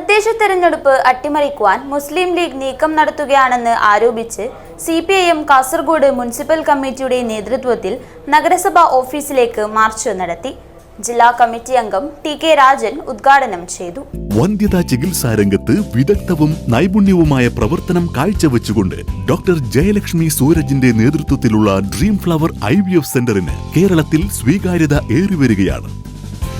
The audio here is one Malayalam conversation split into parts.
തദ്ദേശ തെരഞ്ഞെടുപ്പ് അട്ടിമറിക്കുവാൻ മുസ്ലിം ലീഗ് നീക്കം നടത്തുകയാണെന്ന് ആരോപിച്ച് C P I M Kasaragod municipal കമ്മിറ്റിയുടെ നേതൃത്വത്തിൽ നഗരസഭാ ഓഫീസിലേക്ക് മാർച്ച് നടത്തി. ജില്ലാ കമ്മിറ്റി അംഗം ടി കെ രാജൻ ഉദ്ഘാടനം ചെയ്തു. വന്ധ്യതാ ചികിത്സാ രംഗത്ത് വിദഗ്ധവും നൈപുണ്യവുമായ പ്രവർത്തനം കാഴ്ചവെച്ചുകൊണ്ട് ഡോക്ടർ ജയലക്ഷ്മി സൂരജിന്റെ നേതൃത്വത്തിലുള്ള dream flower I V F സെന്ററിന് കേരളത്തിൽ സ്വീകാര്യത ഏറിവരികയാണ്.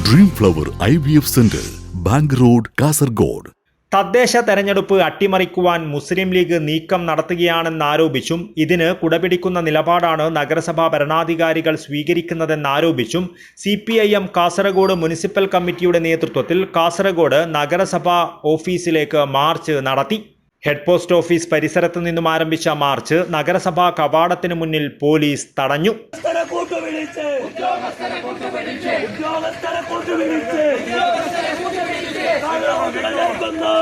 Dream flower I V F centre. Bank road Kasaragod. തദ്ദേശ തെരഞ്ഞെടുപ്പ് അട്ടിമറിക്കുവാൻ മുസ്ലിം ലീഗ് നീക്കം നടത്തുകയാണെന്നാരോപിച്ചും ഇതിന് കുടപിടിക്കുന്ന നിലപാടാണ് നഗരസഭാ ഭരണാധികാരികൾ സ്വീകരിക്കുന്നതെന്നാരോപിച്ചും C P I M Kasaragod municipal കമ്മിറ്റിയുടെ നേതൃത്വത്തിൽ കാസർഗോഡ് നഗരസഭാ ഓഫീസിലേക്ക് മാർച്ച് നടത്തി. ഹെഡ് പോസ്റ്റ് ഓഫീസ് പരിസരത്ത് നിന്നും ആരംഭിച്ച മാർച്ച് നഗരസഭാ കവാടത്തിന് മുന്നിൽ പോലീസ് തടഞ്ഞു. ഉദ്യോഗസ്ഥരെ കൂട്ടുപിടിച്ച്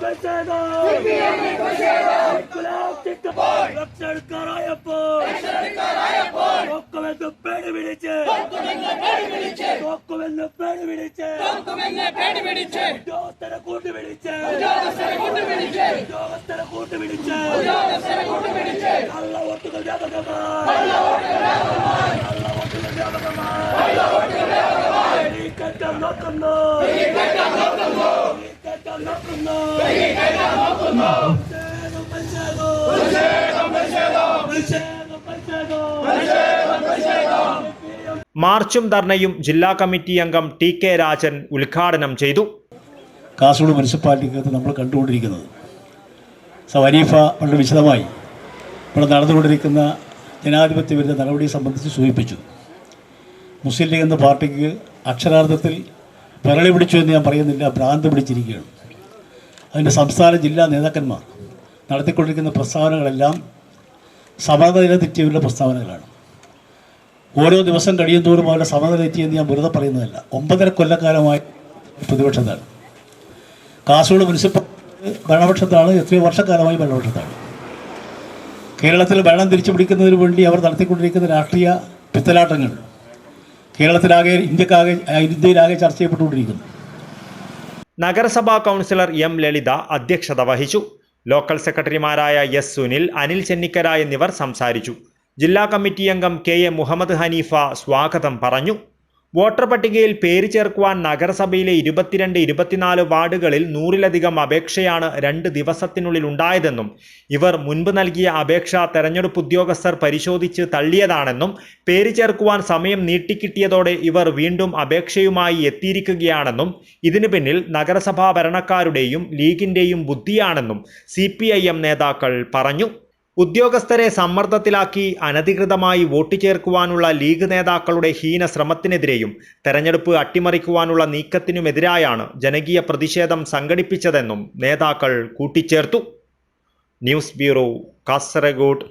പ്രതിഷേധം പ്രതിഷേധം പ്രതിഷേധം സിപിഎം നോക്കുമെന്ന് പേടി പിടിച്ച് പേടി പിടിച്ച് ഉദ്യോഗസ്ഥരെ കൂട്ടുപിടിച്ച് ഉദ്യോഗസ്ഥരെ കൂട്ടുപിടിച്ച് കള്ള വോട്ടുകൾ വ്യാപകമായി കള്ള വോട്ടുകൾ വ്യാപകമായി നീക്കറ്റം നോക്കുന്നു. മാർച്ചും ധർണയും ജില്ലാ കമ്മിറ്റി അംഗം ടി കെ രാജൻ ഉദ്ഘാടനം ചെയ്തു. കാസർഗോഡ് മുനിസിപ്പാലിറ്റിക്കകത്ത് നമ്മൾ കണ്ടുകൊണ്ടിരിക്കുന്നത്. സവരീഫ വളരെ വിശദമായി ഇവിടെ നടന്നുകൊണ്ടിരിക്കുന്ന ജനാധിപത്യ വിരുദ്ധ നടപടിയെ സംബന്ധിച്ച് സൂചിപ്പിച്ചു. മുസ്ലിം ലീഗ് എന്ന പാർട്ടിക്ക് അക്ഷരാർത്ഥത്തിൽ പിറളി പിടിച്ചു എന്ന് ഞാൻ പറയുന്നില്ല ഭ്രാന്ത് പിടിച്ചിരിക്കുകയാണ്. അതിന്റെ സംസ്ഥാന ജില്ലാ നേതാക്കന്മാർ നടത്തിക്കൊണ്ടിരിക്കുന്ന പ്രസ്താവനകളെല്ലാം സമനില തെറ്റിയവരുടെ പ്രസ്താവനകളാണ്. ഓരോ ദിവസം കഴിയും തോറും അവരുടെ സമനില തെറ്റിയെന്ന് ഞാൻ വെറുതെ പറയുന്നതല്ല. ഒമ്പതര കൊല്ലക്കാലമായി പ്രതിപക്ഷത്താണ്. കാസർഗോഡ് മുനിസിപ്പൽ ഭരണപക്ഷത്താണ് എത്രയോ വർഷക്കാലമായി ഭരണപക്ഷത്താണ്. കേരളത്തിൽ ഭരണം തിരിച്ചു പിടിക്കുന്നതിന് വേണ്ടി അവർ നടത്തിക്കൊണ്ടിരിക്കുന്ന രാഷ്ട്രീയ പിത്തലാട്ടങ്ങൾ കേരളത്തിലാകെ ഇന്ത്യക്കാകെ ഇന്ത്യയിലാകെ ചർച്ച ചെയ്യപ്പെട്ടുകൊണ്ടിരിക്കുന്നു. നഗരസഭാ കൗൺസിലർ എം ലളിത അധ്യക്ഷത വഹിച്ചു. ലോക്കൽ സെക്രട്ടറിമാരായ എസ് സുനിൽ അനിൽ ചെന്നിക്കര എന്നിവർ സംസാരിച്ചു. ജില്ലാ കമ്മിറ്റി അംഗം കെ എ മുഹമ്മദ് ഹനീഫ സ്വാഗതം പറഞ്ഞു. വോട്ടർ പട്ടികയിൽ പേര് ചേർക്കുവാൻ നഗരസഭയിലെ ഇരുപത്തിരണ്ട് ഇരുപത്തിനാല് വാർഡുകളിൽ നൂറിലധികം അപേക്ഷയാണ് രണ്ട് ദിവസത്തിനുള്ളിൽ ഉണ്ടായതെന്നും ഇവർ മുൻപ് നൽകിയ അപേക്ഷ തെരഞ്ഞെടുപ്പ് ഉദ്യോഗസ്ഥർ പരിശോധിച്ച് തള്ളിയതാണെന്നും പേര് ചേർക്കുവാൻ സമയം നീട്ടിക്കിട്ടിയതോടെ ഇവർ വീണ്ടും അപേക്ഷയുമായി എത്തിയിരിക്കുകയാണെന്നും ഇതിനു പിന്നിൽ നഗരസഭാ ഭരണക്കാരുടെയും ലീഗിന്റെയും ബുദ്ധിയാണെന്നും സി നേതാക്കൾ പറഞ്ഞു. ഉദ്യോഗസ്ഥരെ സമ്മർദ്ദത്തിലാക്കി അനധികൃതമായി വോട്ട് ചേർക്കുവാനുള്ള ലീഗ് നേതാക്കളുടെ ഹീന ശ്രമത്തിനെതിരെയും തെരഞ്ഞെടുപ്പ് അട്ടിമറിക്കുവാനുള്ള നീക്കത്തിനുമെതിരായാണ് ജനകീയ പ്രതിഷേധം സംഘടിപ്പിച്ചതെന്നും നേതാക്കൾ കൂട്ടിച്ചേർത്തു. News bureau Kasaragod.